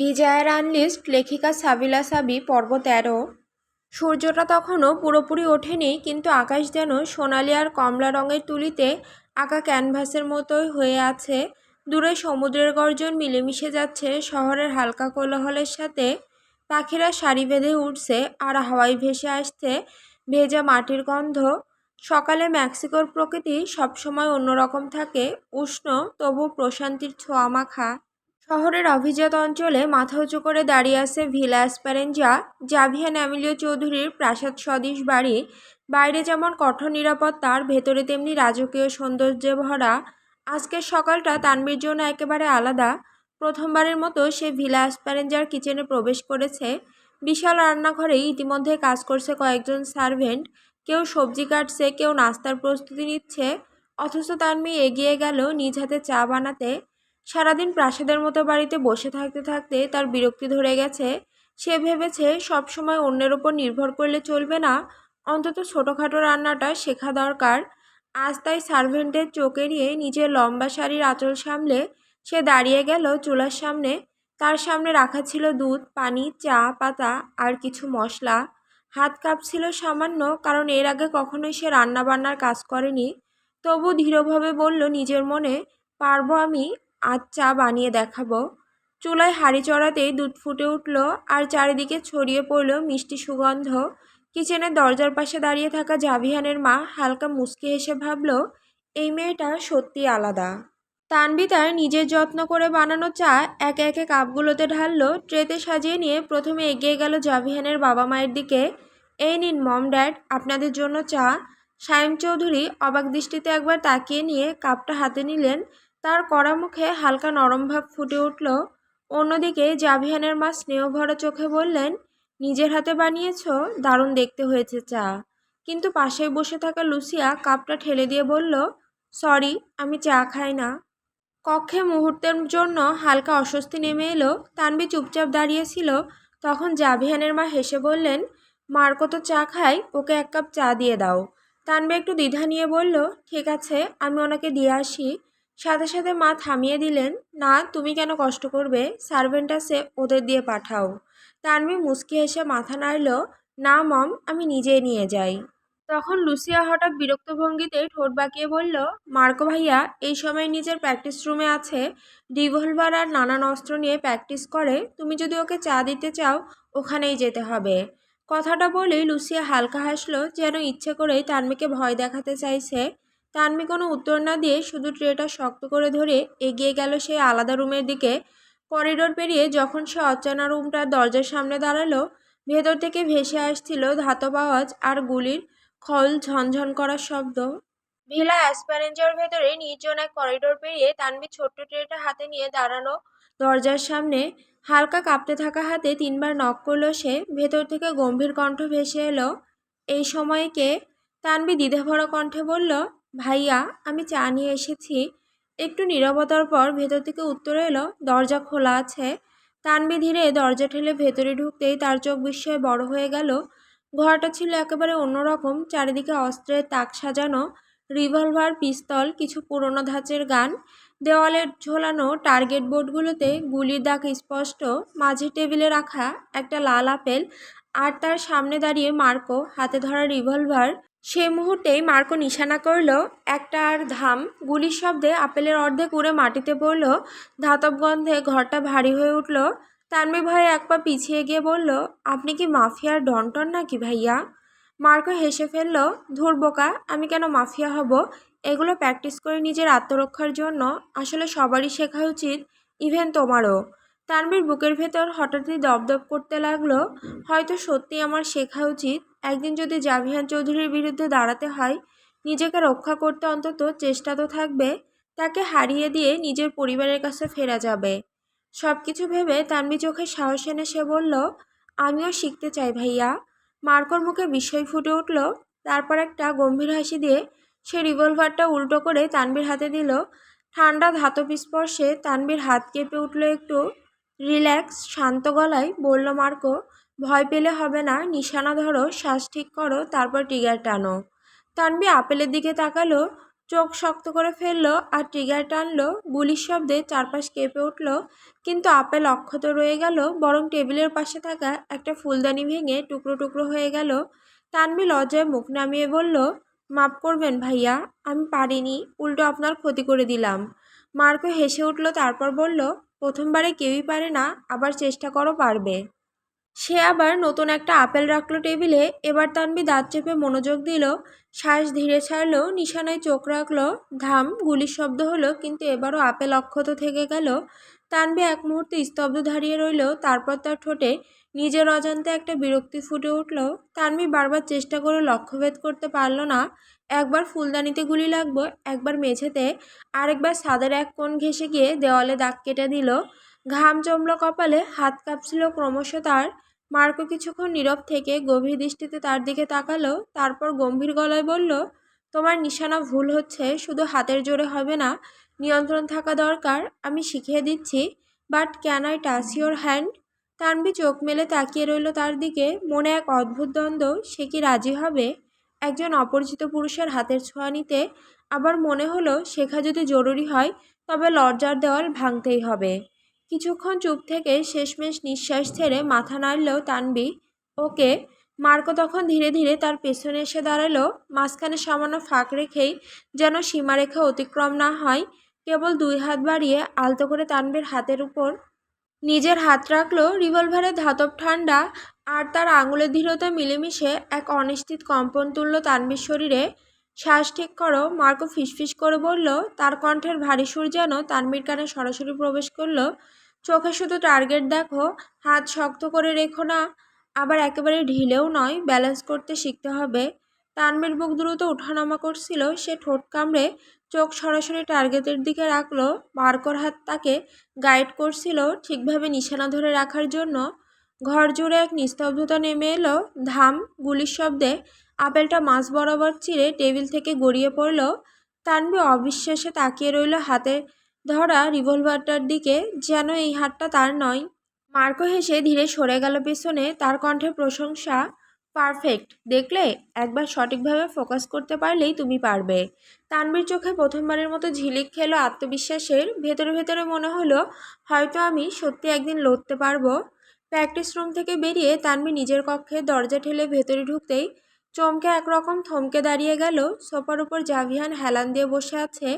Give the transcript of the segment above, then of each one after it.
Desire unlist লেখিকা সাবিলা সাবি, পর্ব তেরো। সূর্যটা তখনও পুরোপুরি ওঠেনি, কিন্তু আকাশ যেন সোনালি আর কমলা রঙের তুলিতে আঁকা ক্যানভাসের মতোই হয়ে আছে। দূরে সমুদ্রের গর্জন মিলেমিশে যাচ্ছে, শহরের হালকা কোলাহলের সাথে পাখিরা সারি বেঁধে উঠছে আর হাওয়ায় ভেসে আসছে ভেজা মাটির গন্ধ। সকালে মেক্সিকোর প্রকৃতি সবসময় অন্যরকম থাকে, উষ্ণ, তবু প্রশান্তির ছোঁয়া মাখা। শহরের অভিজাত অঞ্চলে মাথা উঁচু করে দাঁড়িয়ে আছে ভিলা অ্যাসপ্যারেঞ্জা জাভিয়ান অ্যামিলিও চৌধুরীর প্রাসাদ সদৃশ বাড়ি। বাইরে যেমন কঠোর নিরাপত্তার, ভেতরে তেমনি রাজকীয় সৌন্দর্যে ভরা আজকের সকালটা তানবির জন্য একেবারে আলাদা। প্রথমবারের মতো সে ভিলা অ্যাসপ্যারেঞ্জার কিচেনে প্রবেশ করেছে। বিশাল রান্নাঘরেই ইতিমধ্যে কাজ করছে কয়েকজন সার্ভেন্ট। কেউ সবজি কাটছে, কেউ নাস্তার প্রস্তুতি নিচ্ছে। অথচ তানমি এগিয়ে গেল নিজ হাতে চা বানাতে। সারাদিন প্রাসাদের মতো বাড়িতে বসে থাকতে থাকতে তার বিরক্তি ধরে গেছে। সে ভেবেছে সবসময় অন্যের ওপর নির্ভর করলে চলবে না। অন্তত ছোটোখাটো রান্নাটা শেখা দরকার। আজ তাই সার্ভেন্টের চোখ এড়িয়ে নিজের লম্বা শাড়ির আঁচল সামলে সে দাঁড়িয়ে গেল চুলার সামনে। তার সামনে রাখা ছিল দুধ, পানি, চা, পাতা আর কিছু মশলা। হাত কাঁপছিল সামান্য কারণ এর আগে কখনোই সে রান্নাবান্নার কাজ করেনি। তবু ধীরভাবে বলল নিজের মনে, পারব আমি? আজ চা বানিয়ে দেখাবো। চুলায় হাঁড়ি চড়াতেই দুধ ফুটে উঠল আর চারিদিকে ছড়িয়ে পড়ল মিষ্টি সুগন্ধ। কিচেনের দরজার পাশে দাঁড়িয়ে থাকা জাভিহানের মা হালকা মুচকি হেসে ভাবল, এই মেয়েটা সত্যি আলাদা। তানবি তার নিজের যত্ন করে বানানো চা একে একে কাপগুলোতে ঢাললো, ট্রেতে সাজিয়ে নিয়ে প্রথমে এগিয়ে গেল জাভিহানের বাবা মায়ের দিকে। এই নিন মম ড্যাড, আপনাদের জন্য চা। সায়েম চৌধুরী অবাক দৃষ্টিতে একবার তাকিয়ে নিয়ে কাপটা হাতে নিলেন। তার কড়া মুখে হালকা নরম ভাব ফুটে উঠল। অন্যদিকে জাভিয়ানের মা স্নেহভরা চোখে বললেন, নিজের হাতে বানিয়েছ, দারুণ দেখতে হয়েছে চা। কিন্তু পাশে বসে থাকা লুসিয়া কাপটা ঠেলে দিয়ে বলল, সরি, আমি চা খাই না। কক্ষে মুহূর্তের জন্য হালকা অস্বস্তি নেমে এলো। তানবি চুপচাপ দাঁড়িয়েছিল। তখন জাভিয়ানের মা হেসে বললেন মার কত চা খাই ওকে এক কাপ চা দিয়ে দাও। তানবি একটু দ্বিধা নিয়ে বলল, ঠিক আছে, আমি ওনাকে দিয়ে আসি। সাথে সাথে মা থামিয়ে দিলেন, না, তুমি কেন কষ্ট করবে? সার্ভেন্ট আছে ওদের দিয়ে পাঠাও। তানবি মুসকি এসে মাথা নাড়ল, না, মম, আমি নিজেই নিয়ে যাই। তখন লুসিয়া হঠাৎ বিরক্ত ভঙ্গিতে ঠোঁট বাঁকিয়ে বলল, মার্কো ভাইয়া, এই সময় নিজের প্র্যাকটিস রুমে আছে। রিভলভার আর নানান অস্ত্র নিয়ে প্র্যাকটিস করে। তুমি যদি ওকে চা দিতে চাও, ওখানেই যেতে হবে। কথাটা বলেই লুসিয়া হালকা হাসলো, যেন ইচ্ছে করেই তানমিকে ভয় দেখাতে চাইছে। তানমি কোনো উত্তর না দিয়ে শুধু ট্রেটা শক্ত করে ধরে এগিয়ে গেল সেই আলাদা রুমের দিকে। করিডোর পেরিয়ে যখন সে অচেনা রুমটার দরজার সামনে দাঁড়াল, ভেতর থেকে ভেসে আসছিল ধাতব আওয়াজ আর গুলির খল ঝনঝন করার শব্দ। ভিলা অ্যাসপ্যারেঞ্জার ভেতরে নির্জন এক করিডোর পেরিয়ে তানবি ছোট্ট ট্রেটা হাতে নিয়ে দাঁড়ানো দরজার সামনে। হালকা কাঁপতে থাকা হাতে তিনবার নক করল সে। ভেতর থেকে গম্ভীর কণ্ঠ ভেসে এলো, এই সময় কে? তানবি দ্বিধাভরা কণ্ঠে বলল ভাইয়া, আমি চা নিয়ে এসেছি। একটু নীরবতার পর ভেতর থেকে উত্তর এলো, দরজা খোলা আছে। তানবি ধীরে দরজা ঠেলে ভেতরে ঢুকতেই তার চোখ বিস্ময়ে বড় হয়ে গেল। ঘরটা ছিল একেবারে অন্যরকম, চারিদিকে অস্ত্রের তাক সাজানো, রিভলভার, পিস্তল, কিছু পুরনো ধাঁচের গান। দেওয়ালে ঝোলানো টার্গেট বোর্ডগুলোতে গুলির দাগ স্পষ্ট, মাঝে টেবিলে রাখা একটা লাল আপেল, আর তার সামনে দাঁড়িয়ে মার্কো, হাতে ধরা রিভলভার সে মুহূর্তেই মার্কো নিশানা করল একটা আর ধাম গুলির শব্দে আপেলের অর্ধেক উড়ে মাটিতে পড়ল। ধাতব গন্ধে ঘরটা ভারী হয়ে উঠল। তানবি ভয়ে এক পা পিছিয়ে গিয়ে বলল, আপনি কি মাফিয়ার ডনটন নাকি ভাইয়া? মার্কো হেসে ফেলল, ধুর বোকা, আমি কেন মাফিয়া হব? এগুলো প্র্যাকটিস করে নিজের আত্মরক্ষার জন্য আসলে সবারই শেখা উচিত, ইভেন তোমারও। তানবীর বুকের ভেতর হঠাৎই দপদপ করতে লাগল, হয়তো সত্যি আমার শেখা উচিত একদিন যদি জাভিয়ান চৌধুরীর বিরুদ্ধে দাঁড়াতে হয়, নিজেকে রক্ষা করতে অন্তত চেষ্টা তো থাকবে, তাকে হারিয়ে দিয়ে নিজের পরিবারের কাছে ফেরা যাবে। সব কিছু ভেবে তানবি চোখে সাহস এনে সে বলল, আমিও শিখতে চাই ভাইয়া। মার্কর মুখে বিস্ময় ফুটে উঠল। তারপর একটা গম্ভীর হাসি দিয়ে সে রিভলভারটা উল্টো করে তানবির হাতে দিল। ঠান্ডা ধাতব স্পর্শে তানবির হাত কেঁপে উঠল একটু। রিল্যাক্স, শান্ত গলায় বলল মার্কো ভয় পেলে হবে না, নিশানা ধরো, শ্বাস ঠিক করো, তারপর টিগার টানো। তানবি আপেলের দিকে তাকালো, চোখ শক্ত করে ফেলল আর ট্রিগার টানলো গুলির শব্দে চারপাশ কেঁপে উঠল। কিন্তু আপেল অক্ষত রয়ে গেল, বরং টেবিলের পাশে থাকা একটা ফুলদানি ভেঙে টুকরো টুকরো হয়ে গেল। তানবি লজ্জায় মুখ নামিয়ে বলল, মাফ করবেন ভাইয়া, আমি পারিনি, উল্টো আপনার ক্ষতি করে দিলাম। মার্কো হেসে উঠল, তারপর বলল, প্রথমবারে কেউই পারে না, আবার চেষ্টা করো পারবে। সে আবার নতুন একটা আপেল রাখল টেবিলে, এবার তানবি দাঁত চেপে মনোযোগ দিল, শ্বাস ধীরে ছাড়লো, নিশানায় চোখ রাখল ধাম গুলির শব্দ হলো, কিন্তু এবারও আপেল অক্ষত থেকে গেল। তানবি এক মুহূর্তে স্তব্ধ দাঁড়িয়ে রইল, তারপর তার ঠোঁটে নিজের অজান্তে একটা বিরক্তি ফুটে উঠল। তানবি বারবার চেষ্টা করে লক্ষ্যভেদ করতে পারল না। একবার ফুলদানিতে গুলি লাগবো একবার মেঝেতে, আরেকবার সাদের এক কোণ ঘেসে গিয়ে দেওয়ালে দাগ কেটে দিল। ঘাম জমলো কপালে হাত কাঁপছিল ক্রমশ তার। মার্কো কিছুক্ষণ নীরব থেকে গভীর দৃষ্টিতে তার দিকে তাকালো, তারপর গম্ভীর গলায় বলল, তোমার নিশানা ভুল হচ্ছে, শুধু হাতের জোরে হবে না, নিয়ন্ত্রণ থাকা দরকার, আমি শিখিয়ে দিচ্ছি। But can I touch your hand Tanvi চোখ মেলে তাকিয়ে রইল তার দিকে, মনে এক অদ্ভুত দ্বন্দ্ব, সে কি রাজি হবে? একজন অপরিচিত পুরুষের হাতের ছোঁয়া নিতে আবার মনে হলো, শেখা যদি জরুরি হয়, তবে লজ্জার দেওয়াল ভাঙতেই হবে। কিছুক্ষণ চুপ থেকে শেষমেশ নিঃশ্বাস ছেড়ে মাথা নাড়লেও তানবি ওকে, মার্কো তখন ধীরে ধীরে তার পেছনে এসে দাঁড়াল, মাঝখানে সামান্য ফাঁক রেখেই যেন সীমারেখা অতিক্রম না হয়, কেবল দুই হাত বাড়িয়ে আলতো করে তানবির হাতের উপর নিজের হাত রাখল, রিভলভারের ধাতব ঠান্ডা আর তার আঙুলের দৃঢ়তা মিলেমিশে এক অনিশ্চিত কম্পন তুলল তানবির শরীরে। শ্বাস ঠিক করো, মার্কো ফিসফিস করে বলল, তার কণ্ঠের ভারী সুর যেন তানবির কানে সরাসরি প্রবেশ করল। চোখে শুধু টার্গেট দেখো, হাত শক্ত করে রেখো না, আবার একেবারে ঢিলেও নয় ব্যালেন্স করতে শিখতে হবে। তানবির বুক দ্রুত ওঠানামা করছিল, সে ঠোঁট কামড়ে চোখ সরাসরি টার্গেটের দিকে রাখল, মার্কোর হাত তাকে গাইড করছিল ঠিকভাবে নিশানা ধরে রাখার জন্য। ঘর জুড়ে এক নিস্তব্ধতা নেমে এলো, ধাম, গুলির শব্দে আপেলটা মাছ বরাবর চিরে টেবিল থেকে গড়িয়ে পড়ল। তানবি অবিশ্বাসে তাকিয়ে রইল হাতে ধরা রিভলভারটার দিকে, যেন এই হাতটা তার নয়। মার্কো হেসে ধীরে সরে গেল পেছনে, তার কণ্ঠে প্রশংসা পারফেক্ট। দেখলে, একবার সঠিকভাবে ফোকাস করতে পারলেই তুমি পারবে। তানবির চোখে প্রথমবারের মতো ঝিলিক খেলো আত্মবিশ্বাসের। ভেতরে ভেতরে মনে হলো, হয়তো আমি সত্যি একদিন লড়তে পারব। প্র্যাকটিস রুম থেকে বেরিয়ে তানবি নিজের কক্ষে দরজা ঠেলে ভেতরে ঢুকতেই চমকে একরকম থমকে দাঁড়িয়ে গেল। সোফার উপর জাভিয়ান হেলান দিয়ে বসে আছে,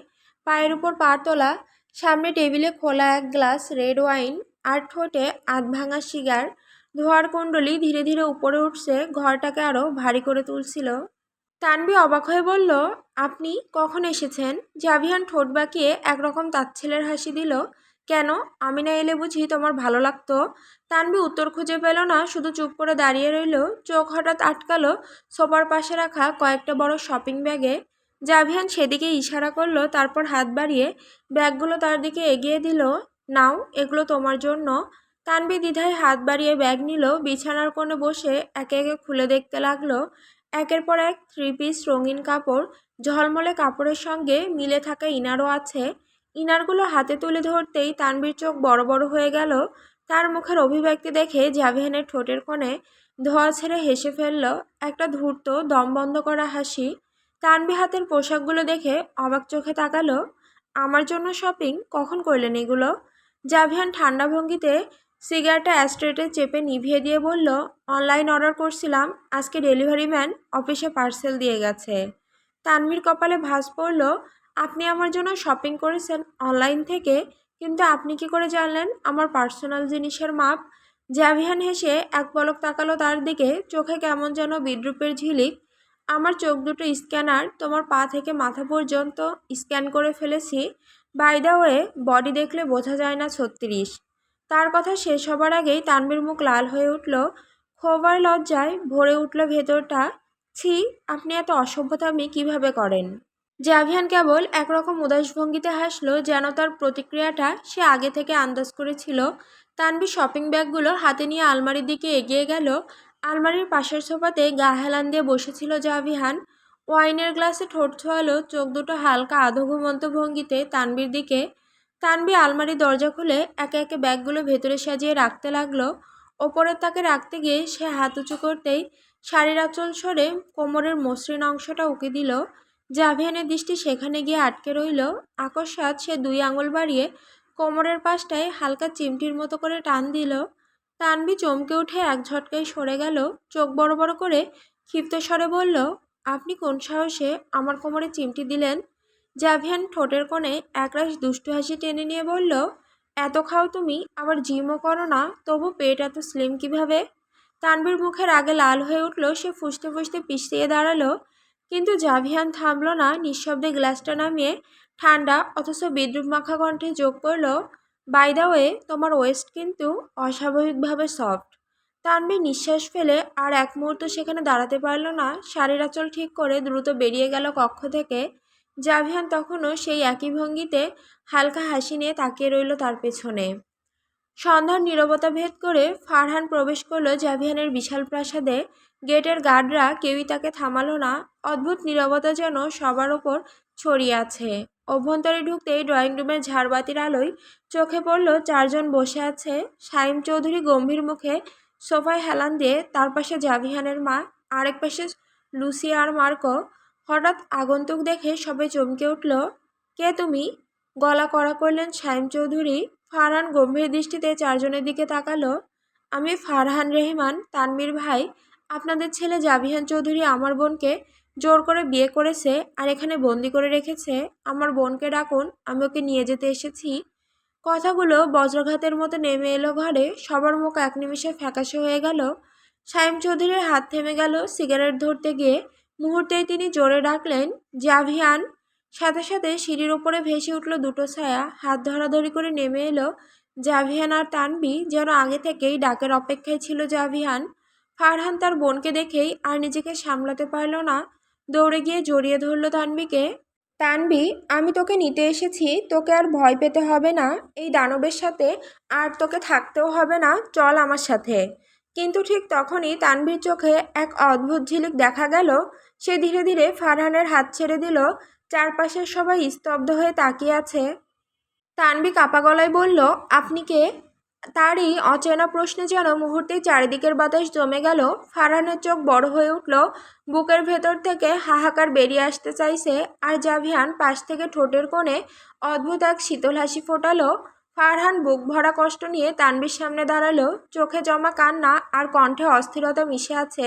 পায়ের উপর পা তোলা সামনে টেবিলে খোলা এক গ্লাস রেড ওয়াইন আর ঠোঁটে আধ ভাঙা সিগার। ধোয়ার কুণ্ডলি ধীরে ধীরে উপরে উঠছে, ঘরটাকে আরও ভারী করে তুলছিল। তানবি অবাক হয়ে বলল, আপনি কখন এসেছেন? জাভিয়ান ঠোঁট বাঁকিয়ে একরকম তাচ্ছিলের হাসি দিল, কেন? আমি না এলে বুঝি তোমার ভালো লাগতো? তানবি উত্তর খুঁজে পেল না, শুধু চুপ করে দাঁড়িয়ে রইল। চোখ হঠাৎ আটকালো, সোফার পাশে রাখা কয়েকটা বড় শপিং ব্যাগে। জাভিয়ান সেদিকে ইশারা করল, তারপর হাত বাড়িয়ে ব্যাগগুলো তার দিকে এগিয়ে দিল। নাও, এগুলো তোমার জন্য। তানবি দ্বিধায় হাত বাড়িয়ে ব্যাগ নিল, বিছানার কোণে বসে একে একে খুলে দেখতে লাগল, একের পর এক থ্রি পিস রঙিন কাপড়, ঝলমলে কাপড়ের সঙ্গে মিলে থাকা ইনারও আছে। ইনারগুলো হাতে তুলে ধরতেই তানবির চোখ বড় বড় হয়ে গেল। তার মুখের অভিব্যক্তি দেখে জাভিয়ানের ঠোঁটের কোণে ধোয়া ছেড়ে হেসে ফেলল, একটা ধূর্ত দম বন্ধ করা হাসি। তানবি হাতের পোশাকগুলো দেখে অবাক চোখে তাকালো। আমার জন্য শপিং? কখন করলেন এগুলো? জাভিয়ান ঠান্ডা ভঙ্গিতে সিগারেটটা অ্যাস্ট্রেটে চেপে নিভিয়ে দিয়ে বলল, অনলাইন অর্ডার করছিলাম, আজকে ডেলিভারি ম্যান অফিসে পার্সেল দিয়ে গেছে। তানবির কপালে ভাঁজ পড়ল, আপনি আমার জন্য শপিং করেছেন অনলাইন থেকে, কিন্তু আপনি কি করে জানলেন আমার পার্সোনাল জিনিসের মাপ? জাভিয়ান হেসে এক পলক তাকালো তার দিকে, চোখে কেমন যেন বিদ্রুপের ঝিলিক। আমার চোখ দুটো স্ক্যানার, তোমার পা থেকে মাথা পর্যন্ত স্ক্যান করে ফেলেছি। বাই দ্য ওয়ে বডি দেখলে বোঝা যায় না ছত্রিশ। তার কথা শেষ হবার আগেই তানবির মুখ লাল হয়ে উঠল। ক্ষোভার লজ্জায় ভরে উঠল ভেতরটা। ছি, আপনি এত অসভ্যতামি কীভাবে করেন? জাভিয়ান কেবল একরকম উদাস ভঙ্গিতে হাসলো, যেন তার প্রতিক্রিয়াটা সে আগে থেকে আন্দাজ করেছিল। তানবি শপিং ব্যাগগুলো হাতে নিয়ে আলমারির দিকে এগিয়ে গেল। আলমারির পাশের সোফাতে গা হেলান দিয়ে বসেছিল জাভিহান। ওয়াইনের গ্লাসে ঠোঁট ছোয়ালো চোখ দুটো হালকা আধো ঘুমন্ত ভঙ্গিতে তানবির দিকে। তানবি আলমারির দরজা খুলে একে একে ব্যাগগুলো ভেতরে সাজিয়ে রাখতে লাগল। ওপরের তাকে রাখতে গিয়ে সে হাত উঁচু করতেই শাড়ির আঁচল সরে কোমরের মসৃণ অংশটা উকে দিল। জাভিয়ানের দৃষ্টি সেখানে গিয়ে আটকে রইল। আকস্মাৎ সে দুই আঙুল বাড়িয়ে কোমরের পাশটায় হালকা চিমটির মতো করে টান দিল। তানবি চমকে উঠে এক ঝটকায় সরে গেল, চোখ বড় বড় করে ক্ষিপ্ত স্বরে বলল, আপনি কোন সাহসে আমার কোমরে চিমটি দিলেন? জাভিয়ান ঠোঁটের কোণে একরাশ দুষ্টু হাসি টেনে নিয়ে বলল, এত খাও তুমি, আবার জিমও করো না, তবু পেট এত স্লিম কীভাবে? তানবীর মুখের আগে লাল হয়ে উঠল, সে ফুসতে ফুসতে পিছিয়ে দাঁড়াল, কিন্তু জাভিয়ান থামল না, নিঃশব্দে গ্লাসটা নামিয়ে ঠান্ডা অথচ বিদ্রুপ মাখা কণ্ঠে যোগ করল বাই দ্য ওয়ে তোমার ওয়েস্ট কিন্তু অস্বাভাবিকভাবে সফট তানবি নিঃশ্বাস ফেলে আর এক মুহূর্ত সেখানে দাঁড়াতে পারল না। শাড়ির আঁচল ঠিক করে দ্রুত বেরিয়ে গেল কক্ষ থেকে। জাভিয়ান তখনও সেই একই ভঙ্গিতে হালকা হাসি নিয়ে তাকিয়ে রইল তার পেছনে। সন্ধ্যার নীরবতা ভেদ করে ফারহান প্রবেশ করল জাভিয়ানের বিশাল প্রাসাদে। গেটের গার্ডরা কেউই তাকে থামালো না। অদ্ভুত নীরবতা যেন সবার ওপর ছড়িয়ে আছে। অভ্যন্তরে ঢুকতেই ড্রয়িং রুমের ঝাড়বাতির আলোয় চোখে পড়ল চারজন বসে আছে। সাইম চৌধুরী গম্ভীর মুখে সোফায় হেলান দিয়ে তার পাশে জাভিহানের মা, আরেক পাশে লুসি আর মার্কো। হঠাৎ আগন্তুক দেখে সবাই চমকে উঠল, কে তুমি? গলা কড়া করলেন সাইম চৌধুরী। ফারহান গম্ভীর দৃষ্টিতে চারজনের দিকে তাকালো। আমি ফারহান রেহমান তানমির ভাই। আপনাদের ছেলে জাভিহান চৌধুরী আমার বোনকে জোর করে বিয়ে করেছে আর এখানে বন্দি করে রেখেছে, আমার বোনকে ডাকুন, আমি ওকে নিয়ে যেতে এসেছি। কথাগুলো বজ্রঘাতের মতো নেমে এলো ঘরে, সবার মুখ এক নিমিষে ফ্যাকাশে হয়ে গেল। সাইম চৌধুরীর হাত থেমে গেল সিগারেট ধরতে গিয়ে। মুহূর্তেই তিনি জোরে ডাকলেন, জাভিয়ান! সাথে সাথে সিঁড়ির ওপরে ভেসে উঠল দুটো ছায়া, হাত ধরাধরি করে নেমে এলো জাভিয়ান আর তানবি যেন আগে থেকেই ডাকের অপেক্ষায় ছিল জাভিয়ান। ফারহান তার বোনকে দেখেই আর নিজেকে সামলাতে পারল না। দৌড়ে গিয়ে জড়িয়ে ধরল তানবিকে তানবি আমি তোকে নিতে এসেছি, তোকে আর ভয় পেতে হবে না। এই দানবের সাথে আর তোকে থাকতেও হবে না, চল আমার সাথে। কিন্তু ঠিক তখনই তানবির চোখে এক অদ্ভুত ঝিলিক দেখা গেল। সে ধীরে ধীরে ফারহানের হাত ছেড়ে দিল। চারপাশের সবাই স্তব্ধ হয়ে তাকিয়ে আছে। তানবি কাপা গলায় বলল, আপনি কে? তারই অচেনা প্রশ্নে যেন মুহূর্তেই চারিদিকের বাতাস জমে গেল ফারহানের চোখ বড় হয়ে উঠল, বুকের ভেতর থেকে হাহাকার বেরিয়ে আসতে চাইছে, আর জাভিয়ান পাশ থেকে ঠোঁটের কোণে অদ্ভুত এক শীতল হাসি ফোটালো। ফারহান বুক ভরা কষ্ট নিয়ে তানবির সামনে দাঁড়াল, চোখে জমা কান্না আর কণ্ঠে অস্থিরতা মিশে আছে।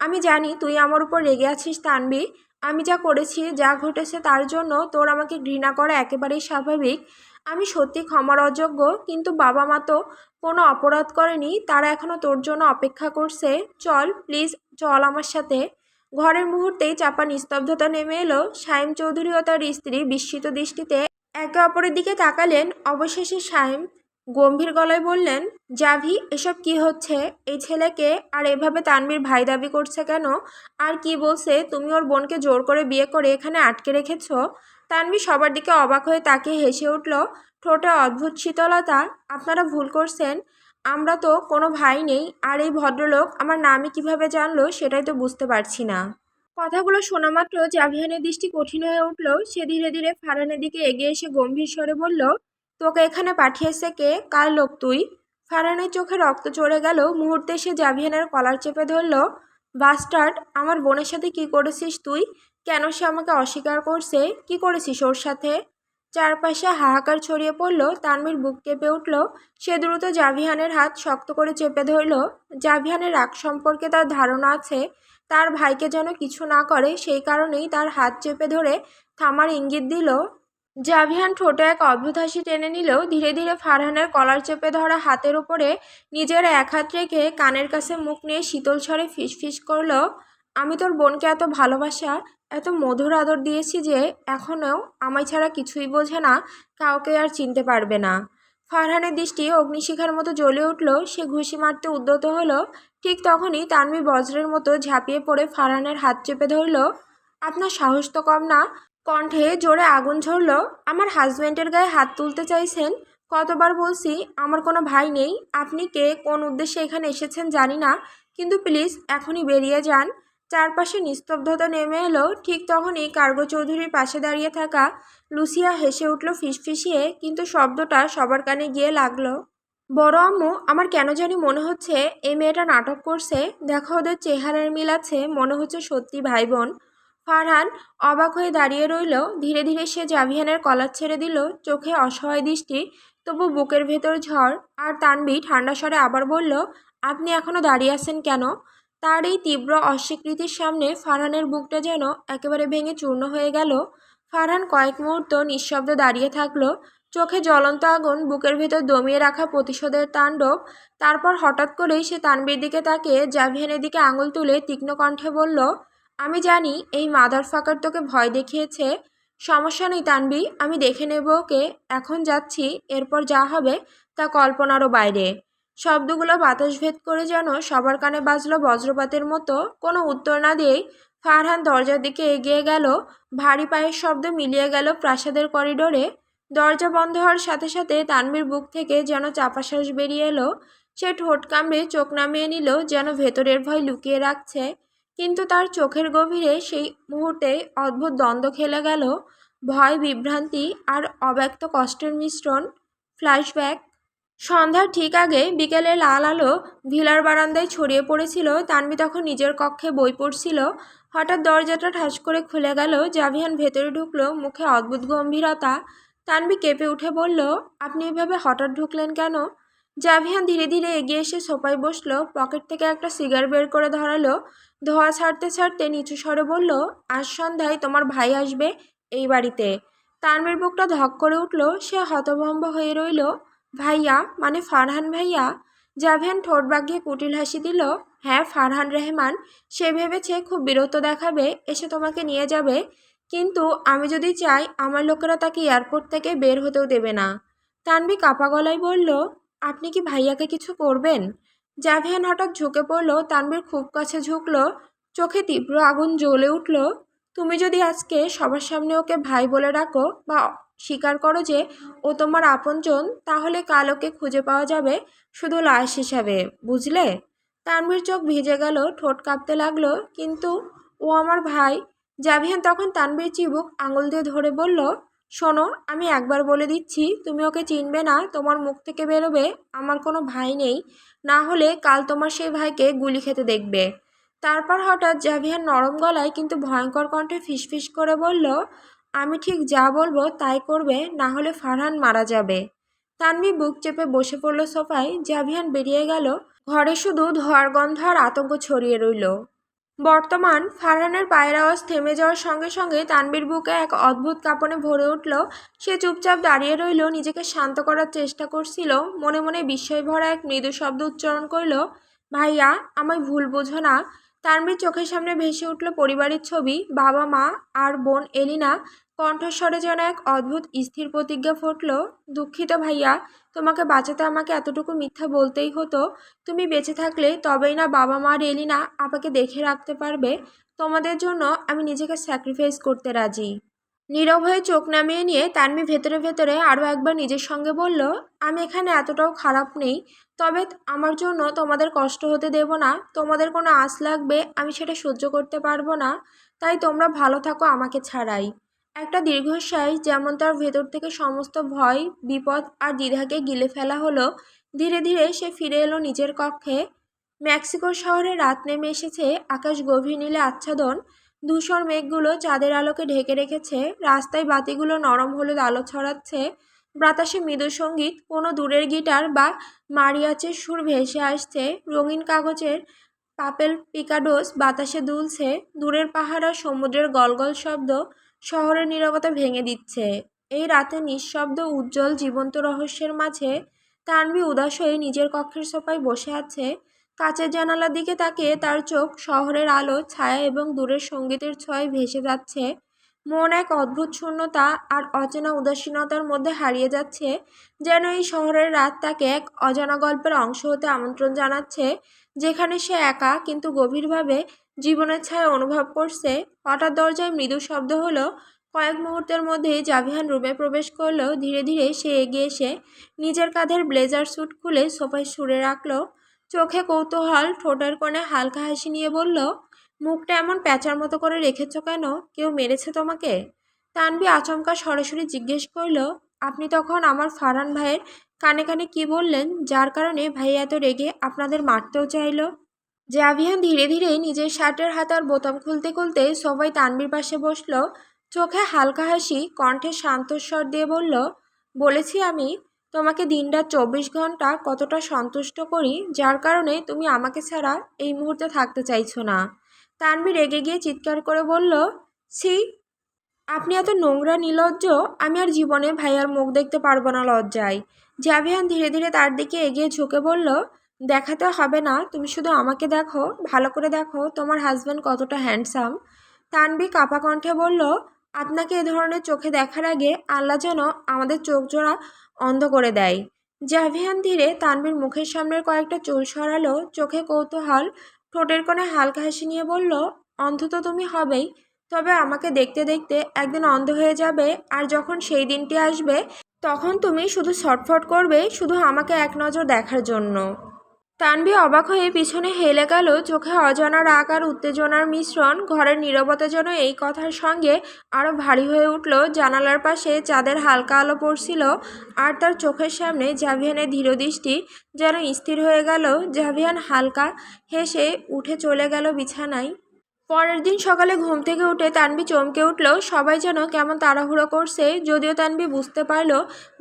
আমি জানি তুই আমার উপর রেগে আছিস তানবি আমি যা করেছি, যা ঘটেছে তার জন্য তোর আমাকে ঘৃণা করা একেবারেই স্বাভাবিক। আমি সত্যি ক্ষমার অযোগ্য, কিন্তু বাবা মা তো কোনো অপরাধ করেনি, তারা এখনও তোর জন্য অপেক্ষা করছে। চল প্লিজ চল আমার সাথে। ঘরের মুহূর্তেই চাপা নিস্তব্ধতা নেমে এলো। সাইম চৌধুরী ও তার স্ত্রী বিস্মিত দৃষ্টিতে একে অপরের দিকে তাকালেন। অবশেষে সাইম গম্ভীর গলায় বললেন, জাভি, এসব কি হচ্ছে? এই ছেলেকে আর এভাবে তানবীর ভাই দাবি করছে কেন? আর কি বলছে? তুমি ওর বোনকে জোর করে বিয়ে করে এখানে আটকে রেখেছো? তানবি সবার দিকে অবাক হয়ে তাকে হেসে উঠল, ঠোঁটে অদ্ভুত শীতলতা, আপনারা ভুল করছেন। আমরা তো কোনো ভাই নেই, আর এই ভদ্রলোক আমার নামই কীভাবে জানলো সেটাই তো বুঝতে পারছি না। কথাগুলো শোনা মাত্র জাভিয়ানের দৃষ্টি কঠিন হয়ে উঠল। সে ধীরে ধীরে ফারহানের দিকে এগিয়ে এসে গম্ভীর স্বরে বলল, তোকে এখানে পাঠিয়েছে কে? কার লোক তুই? ফারহানের চোখে রক্ত চড়ে গেল। মুহূর্তে সে জাভিয়ানের কলার চেপে ধরল, বাস্টার্ড, আমার বোনের সাথে কি করেছিস তুই? কেন সে আমাকে অস্বীকার করছে? কি করেছিস ওর সাথে? চারপাশে হাহাকার ছড়িয়ে পড়ল তানমির বুক কেঁপে উঠল, সে দ্রুত জাভিহানের হাত শক্ত করে চেপে ধরল। জাভিহানের রাগ সম্পর্কে তার ধারণা আছে। তার ভাইকে যেন কিছু না করে, সেই কারণেই তার হাত চেপে ধরে থামার ইঙ্গিত দিল। জাভিহান ঠোঁটে এক অদ্ভুত টেনে নিলেও ধীরে ধীরে ফারহানের কলার চেপে ধরা হাতের উপরে নিজের এক হাত রেখে কানের কাছে মুখ নিয়ে শীতল স্বরে ফিসফিস করল, আমি তোর বোনকে এত ভালোবাসা এত মধুর আদর দিয়েছি যে এখনও আমায় ছাড়া কিছুই বোঝে না, কাউকে আর চিনতে পারবে না। ফারহানের দৃষ্টি অগ্নিশিখার মতো জ্বলে উঠল, সে ঘুষি মারতে উদ্যত হলো। ঠিক তখনই তানমি বজ্রের মতো ঝাঁপিয়ে পড়ে ফারহানের হাত চেপে ধরল, আপনার সাহস তো কম না। কণ্ঠে জোরে আগুন ঝরল, আমার হাজব্যান্ডের গায়ে হাত তুলতে চাইছেন? কতবার বলছি, আমার কোনো ভাই নেই। আপনি কে, কোন উদ্দেশ্যে এখানে এসেছেন জানি না। কিন্তু প্লিজ এখনই বেরিয়ে যান। চারপাশে নিস্তব্ধতা নেমে এলো। ঠিক তখনই কার্গো চৌধুরীর পাশে দাঁড়িয়ে থাকা লুসিয়া হেসে উঠল ফিসফিসিয়ে, কিন্তু শব্দটা সবার কানে গিয়ে লাগল। বড় আম্মু, আমার কেন জানি মনে হচ্ছে এই মেয়েটা নাটক করছে। দেখো ওদের চেহারার মিল আছে, মনে হচ্ছে সত্যি ভাই বোন ফারহান অবাক হয়ে দাঁড়িয়ে রইল। ধীরে ধীরে সে জাভিয়ানের কলার ছেড়ে দিল। চোখে অসহায় দৃষ্টি, তবু বুকের ভেতর ঝড়। আর তানবি ঠান্ডা স্বরে আবার বলল, আপনি এখনও দাঁড়িয়ে আছেন কেন? তার এই তীব্র অস্বীকৃতির সামনে ফারহানের বুকটা যেন একেবারে ভেঙে চূর্ণ হয়ে গেল। ফারহান কয়েক মুহূর্ত নিঃশব্দে দাঁড়িয়ে থাকল। চোখে জ্বলন্ত আগুন বুকের ভেতর দমিয়ে রাখা প্রতিশোধের তাণ্ডব। তারপর হঠাৎ করেই সে তানবির দিকে তাকে জাভিয়ানের দিকে আঙুল তুলে তীক্ষ্ণ কণ্ঠে বলল, আমি জানি এই মাদার ফাকার তোকে ভয় দেখিয়েছে। সমস্যা নেই তানবি আমি দেখে নেব ওকে। এখন যাচ্ছি, এরপর যা হবে তা কল্পনারও বাইরে। শব্দগুলো বাতাস ভেদ করে যেন সবার কানে বাজলো বজ্রপাতের মতো। কোনো উত্তর না দিয়েই ফারহান দরজার দিকে এগিয়ে গেল। ভারী পায়ের শব্দ মিলিয়ে গেল প্রাসাদের করিডোরে। দরজা বন্ধ হওয়ার সাথে সাথে তানবির বুক থেকে যেন চাপাশ্বাস বেরিয়ে এলো। সে ঠোঁট কামড়ে চোখ নামিয়ে নিল যেন ভেতরের ভয় লুকিয়ে রাখছে। কিন্তু তার চোখের গভীরে সেই মুহূর্তে অদ্ভুত দ্বন্দ্ব খেলে গেল। ভয়, বিভ্রান্তি আর অব্যক্ত কষ্টের মিশ্রণ। ফ্ল্যাশব্যাক সন্ধ্যার ঠিক আগে বিকেলে লাল আলো ভিলার বারান্দায় ছড়িয়ে পড়েছিল। তানবি তখন নিজের কক্ষে বই পড়ছিল। হঠাৎ দরজাটা ঠাস করে খুলে গেল। জাভিয়ান ভেতরে ঢুকলো, মুখে অদ্ভুত গম্ভীরতা। তানবি কেঁপে উঠে বলল, আপনি এভাবে হঠাৎ ঢুকলেন কেন? জাভিয়ান ধীরে ধীরে এগিয়ে এসে সোফায় বসল, পকেট থেকে একটা সিগার বের করে ধরালো। ধোয়া ছাড়তে ছাড়তে নিচু স্বরে বলল, আজ সন্ধ্যায় তোমার ভাই আসবে এই বাড়িতে। তানবির বুকটা ধক করে উঠল। সে হতভম্ব হয়ে রইল। ভাইয়া মানে ফারহান ভাইয়া জাভিয়ান ঠোঁট বাগিয়ে কুটিল হাসি দিল হ্যাঁ ফারহান রেহমান, সে ভেবেছে খুব বিরক্ত দেখাবে, এসে তোমাকে নিয়ে যাবে, কিন্তু আমি যদি চাই, আমার লোকেরা তাকে এয়ারপোর্ট থেকে বের হতেও দেবে না। তানবি কাপা গলায় বলল, আপনি কি ভাইয়াকে কিছু করবেন? জাভিয়ান হঠাৎ ঝুঁকে পড়ল তানবির খুব কাছে ঝুঁকল, চোখে তীব্র আগুন জ্বলে উঠল, তুমি যদি আজকে সবার সামনে ওকে ভাই বলে ডাকো বা স্বীকার করো যে, ও তোমার আপনজন, তাহলে কাল ওকে খুঁজে পাওয়া যাবে শুধু লাশ হিসাবে, বুঝলে? তানভীর চোখ ভিজে গেল, ঠোঁট কাঁপতে লাগল, কিন্তু ও আমার ভাই। জাভিয়ান তখন তানভীর চিবুক আঙুল দিয়ে ধরে বলল, শোনো, আমি একবার বলে দিচ্ছি, তুমি ওকে চিনবে না, তোমার মুখ থেকে বেরোবে, আমার কোনো ভাই নেই। না হলে কাল তোমার সেই ভাইকে গুলি খেতে দেখবে। তারপর হঠাৎ জাভিয়ান নরম গলায়, কিন্তু ভয়ঙ্কর কণ্ঠে ফিসফিস করে বলল আমি ঠিক যা বলব তাই করবে, না হলে ফারহান মারা যাবে। তানভি বুক চেপে বসে পড়ল সোফায়, জাভিয়ান বেরিয়ে গেল। ঘরে শুধু ধোয়ার গন্ধ আর আতঙ্ক ছড়িয়ে রইল। বর্তমান ফারহানের পায়ের আওয়াজ থেমে যাওয়ার সঙ্গে সঙ্গে তানবির বুকে এক অদ্ভুত কাঁপনে ভরে উঠল। সে চুপচাপ দাঁড়িয়ে রইল, নিজেকে শান্ত করার চেষ্টা করছিল। মনে মনে বিস্ময় ভরা এক মৃদু শব্দ উচ্চারণ করল, ভাইয়া, আমায় ভুল বোঝো না। তানবির চোখের সামনে ভেসে উঠল পরিবারের ছবি বাবা মা আর বোন এলিনা। কণ্ঠস্বরে যেন এক অদ্ভুত স্থির প্রতিজ্ঞা ফুটল, দুঃখিত ভাইয়া, তোমাকে বাঁচাতে আমাকে এতটুকু মিথ্যা বলতেই হতো। তুমি বেঁচে থাকলে তবেই না বাবা মা আর এলিনা আপাকে দেখে রাখতে পারবে। তোমাদের জন্য আমি নিজেকে স্যাক্রিফাইস করতে রাজি। নীরব হয়ে চোখ নামিয়ে নিয়ে তানমি ভেতরে ভেতরে আরও একবার নিজের সঙ্গে বলল, আমি এখানে এতটাও খারাপ নেই। তবে আমার জন্য তোমাদের কষ্ট হতে দেব না। তোমাদের কোনো আশ লাগবে, আমি সেটা সহ্য করতে পারব না। তাই তোমরা ভালো থাকো আমাকে ছাড়াই। একটা দীর্ঘশ্বাস যেমন তার ভেতর থেকে সমস্ত ভয়, বিপদ আর দ্বিধাকে গিলে ফেলা হলো, ধীরে ধীরে সে ফিরে এলো নিজের কক্ষে। মেক্সিকো শহরে রাত নেমে এসেছে, আকাশ গভীর নীলে আচ্ছাদন, ধূসর মেঘগুলো চাঁদের আলোকে ঢেকে রেখেছে, রাস্তায় বাতিগুলো নরম হলুদ আলো ছড়াচ্ছে, বাতাসে মৃদু সংগীত, কোনো দূরের গিটার বা মারিয়াচের সুর ভেসে আসছে, রঙিন কাগজের পাপেল পিকাডোস বাতাসে দুলছে, দূরের পাহাড় আর সমুদ্রের গলগল শব্দ শহরের নীরবতা ভেঙে দিচ্ছে। এই রাতে নিঃশব্দ, উজ্জ্বল, জীবন্ত রহস্যের মাঝে তানভি উদাস হয়ে নিজের কক্ষের সোফায় বসে আছে। কাচের জানালার দিকে তাকিয়ে তার চোখ শহরের আলো, ছায়া এবং দূরের সঙ্গীতের ছয় ভেসে যাচ্ছে। মন এক অদ্ভুত শূন্যতা আর অচেনা উদাসীনতার মধ্যে হারিয়ে যাচ্ছে, যেন এই শহরের রাত তাকে এক অজানা গল্পের অংশ হতে আমন্ত্রণ জানাচ্ছে, যেখানে সে একা কিন্তু গভীরভাবে জীবনের ছায়া অনুভব করছে। হঠাৎ দরজায় মৃদু শব্দ হলো। কয়েক মুহূর্তের মধ্যেই জাভিহান রুমে প্রবেশ করল। ধীরে ধীরে সে এগিয়ে এসে নিজের কাঁধের ব্লেজার স্যুট খুলে সোফায় সুরে রাখল। চোখে কৌতূহল, ঠোঁটের কোণে হালকা হাসি নিয়ে বলল, মুখটা এমন প্যাঁচার মতো করে রেখেছ কেন? কেউ মেরেছে তোমাকে? তানবি আচমকা সরাসরি জিজ্ঞেস করল, আপনি তখন আমার ফারান ভাইয়ের কানে কানে কি বললেন? যার কারণে ভাই এত রেগে আপনাদের মারতেও চাইল? জাভিয়ান ধীরে ধীরে নিজের শার্টের হাতার বোতাম খুলতে খুলতে সবাই তানবির পাশে বসল। চোখে হালকা হাসি, কণ্ঠে শান্তস্বর দিয়ে বলল, বলেছি আমি, তোমাকে দিনরাত চব্বিশ ঘণ্টা কতটা সন্তুষ্ট করি, যার কারণে তুমি আমাকে ছাড়া এই মুহূর্তে থাকতে চাইছো না। তানবি রেগে গিয়ে চিৎকার করে বলল, ছি, আপনি এত নোংরা, নিলজ্জ, আমি আর জীবনে ভাইয়ার মুখ দেখতে পারব না লজ্জায়। জাভিয়ান ধীরে ধীরে তার দিকে এগিয়ে ঝুঁকে বলল দেখাতে হবে না। তুমি শুধু আমাকে দেখো, ভালো করে দেখো তোমার হাজব্যান্ড কতটা হ্যান্ডসাম তানবি কাপা কণ্ঠে বলল, আপনাকে এ ধরনের চোখে দেখার আগে আল্লাহ যেন আমাদের চোখ জোড়া অন্ধ করে দেয়। জাভিয়ান ধীরে তানবির মুখের সামনের কয়েকটা চুল সরালো, চোখে কৌতূহল, ঠোঁটের কোণে হালকা হাসি নিয়ে বলল, অন্ধ তো তুমি হবেই, তবে আমাকে দেখতে দেখতে একদিন অন্ধ হয়ে যাবে, আর যখন সেই দিনটি আসবে, তখন তুমি শুধু ছটফট করবে, শুধু আমাকে এক নজর দেখার জন্য। তানবি অবাক হয়ে পিছনে হেলে গেল, চোখে অজানা রাগ আর উত্তেজনার মিশ্রণ। ঘরের নীরবতা যেন এই কথার সঙ্গে আরও ভারী হয়ে উঠল। জানালার পাশে চাঁদের হালকা আলো পড়ছিল আর তার চোখের সামনে জাভিয়ানের ধীরদৃষ্টি যেন স্থির হয়ে গেল। জাভিয়ান হালকা হেসে উঠে চলে গেল বিছানায়। পরের দিন সকালে ঘুম থেকে উঠে তানবি চমকে উঠল, সবাই যেন কেমন তাড়াহুড়ো করছে, যদিও তানবি বুঝতে পারল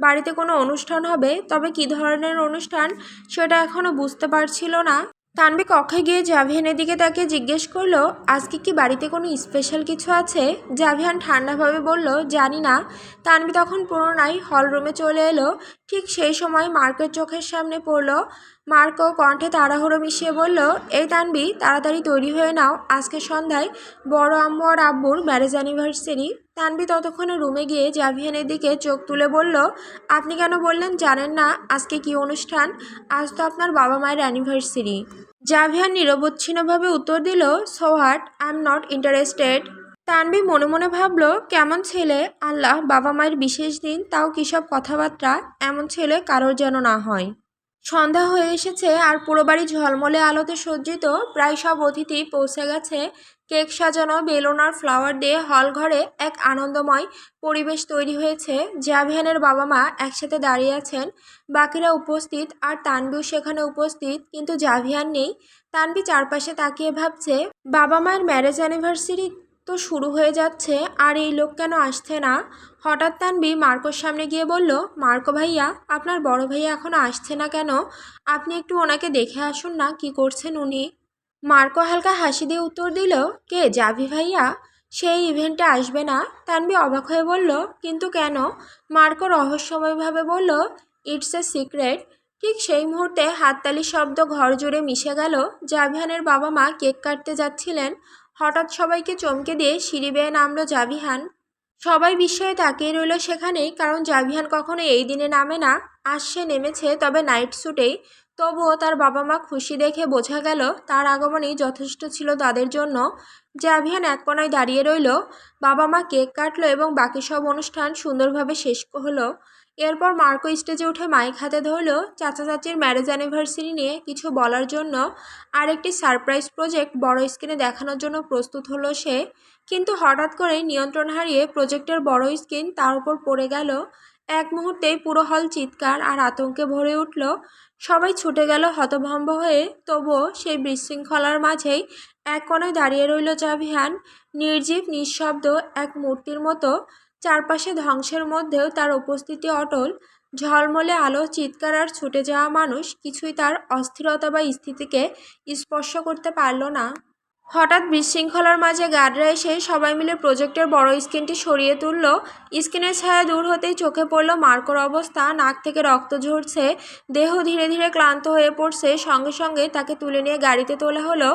বাড়িতে কোনো অনুষ্ঠান হবে, তবে কী ধরনের অনুষ্ঠান সেটা এখনও বুঝতে পারছিল না। তানবি কক্ষে গিয়ে জাভিয়ানের দিকে তাকে জিজ্ঞেস করল, আজকে কি বাড়িতে কোনো স্পেশাল কিছু আছে? জাভিয়ান ঠান্ডাভাবে বলল, জানি না। তানবি তখন পুনরায় হল রুমে চলে এলো, ঠিক সেই সময় মার্কের চোখের সামনে পড়ল মার্কো কণ্ঠে তাড়াহুড়ো মিশিয়ে বলল, এই তানবি তাড়াতাড়ি তৈরি হয়ে নাও। আজকে সন্ধ্যায় বড় আম্মু আর আব্বুর ম্যারেজ অ্যানিভার্সারি। তানবি ততক্ষণে রুমে গিয়ে জাভিয়ানের দিকে চোখ তুলে বলল, আপনি কেন বললেন জানেন না আজকে কি অনুষ্ঠান? আজ তো আপনার বাবা মায়ের অ্যানিভার্সারি। জাভিয়ান নিরবচ্ছিন্নভাবে উত্তর দিল so what I am not interested Tanvi মনে মনে ভাবল, কেমন ছেলে? আল্লাহ, বাবা মায়ের বিশেষ দিন, তাও কী সব কথাবার্তা? এমন ছেলে কারোর যেন না হয়। সন্ধ্যা হয়ে এসেছে আর পুরো বাড়ি ঝলমলে আলোতে সজ্জিত। প্রায় সব অতিথি পৌঁছে গেছে। কেক সাজানো, বেলুন আর ফ্লাওয়ার দিয়ে হল ঘরে এক আনন্দময় পরিবেশ তৈরি হয়েছে। জাভিয়ানের বাবা মা একসাথে দাঁড়িয়ে আছেন। বাকিরা উপস্থিত আর তানবিও সেখানে উপস্থিত, কিন্তু জাভিয়ান নেই। তানবি চারপাশে তাকিয়ে ভাবছে, বাবা মায়ের ম্যারেজ অ্যানিভার্সারি তো শুরু হয়ে যাচ্ছে, আর এই লোক কেন আসছে না? হঠাৎ তানবি মার্কোর সামনে গিয়ে বলল, মার্কো ভাইয়া, আপনার বড় ভাইয়া এখনও আসছে না কেন? আপনি একটু ওনাকে দেখে আসুন না, কি করছেন উনি? মার্কো হালকা হাসি দিয়ে উত্তর দিল, কে, জাভি ভাইয়া? সেই ইভেন্টে আসবে না? তানবি অবাক হয়ে বলল, কিন্তু কেন? মার্কো রহস্যময়ভাবে বলল, ইটস এ সিক্রেট। ঠিক সেই মুহূর্তে হাততালি শব্দ ঘর জুড়ে মিশে গেল জাভিহানের বাবা মা কেক কাটতে যাচ্ছিলেন। হঠাৎ সবাইকে চমকে দিয়ে সিঁড়ি বেয়ে নামলো জাবিহান। সবাই বিস্ময়ে তাকিয়ে রইল সেখানেই, কারণ জাভিহান কখনো এই দিনে নামে না। আজ সে নেমেছে, তবে নাইট স্যুটেই। তবুও তার বাবা মা খুশি দেখে বোঝা গেল, তার আগমনই যথেষ্ট ছিল তাদের জন্য। জাভিয়ান এক কোনায় দাঁড়িয়ে রইল। বাবা মা কেক কাটলো এবং বাকি সব অনুষ্ঠান সুন্দরভাবে শেষ হলো। এরপর মার্কো স্টেজে উঠে মাইক হাতে ধরলো চাচা চাচির ম্যারেজ অ্যানিভার্সারি নিয়ে কিছু বলার জন্য আর একটি সারপ্রাইজ প্রজেক্ট বড় স্ক্রিনে দেখানোর জন্য প্রস্তুত হলো সে। কিন্তু হঠাৎ করে নিয়ন্ত্রণ হারিয়ে প্রজেক্টের বড় স্ক্রিন তার উপর পড়ে গেল। এক মুহূর্তেই পুরো হল চিৎকার আর আতঙ্কে ভরে উঠল। সবাই ছুটে গেল হতভম্ব হয়ে। তবুও সেই বিশৃঙ্খলার মাঝেই এক কোণায় দাঁড়িয়ে রইল জাভিহান নির্জীব, নিঃশব্দ এক মূর্তির মতো চারপাশে ধ্বংসের মধ্যেও তার উপস্থিতি অটল। ঝলমলে আলো, চিৎকার আর ছুটে যাওয়া মানুষ কিছুই তার অস্থিরতা বা স্থিতিকে স্পর্শ করতে পারল না। হঠাৎ বিশৃঙ্খলার মাঝে গার্ডরা এসে সবাই মিলে প্রজেক্টের বড় স্ক্রিনটি সরিয়ে তুলল। স্ক্রিনের ছায়া দূর হতেই চোখে পড়ল মার্কোর অবস্থা। নাক থেকে রক্ত ঝরছে, দেহ ধীরে ধীরে ক্লান্ত হয়ে পড়ছে। সঙ্গে সঙ্গে তাকে তুলে নিয়ে গাড়িতে তোলা হলো।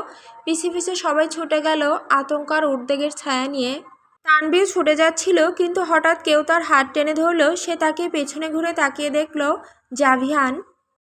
পিছে পিছে সবাই ছুটে গেল আতঙ্ক আর উদ্বেগের ছায়া নিয়ে। তানবীর ছুটে যাচ্ছিল, কিন্তু হঠাৎ কেউ তার হাত টেনে ধরলো, সে তাকে পেছনে ঘুরে তাকিয়ে দেখল জাভিয়ান।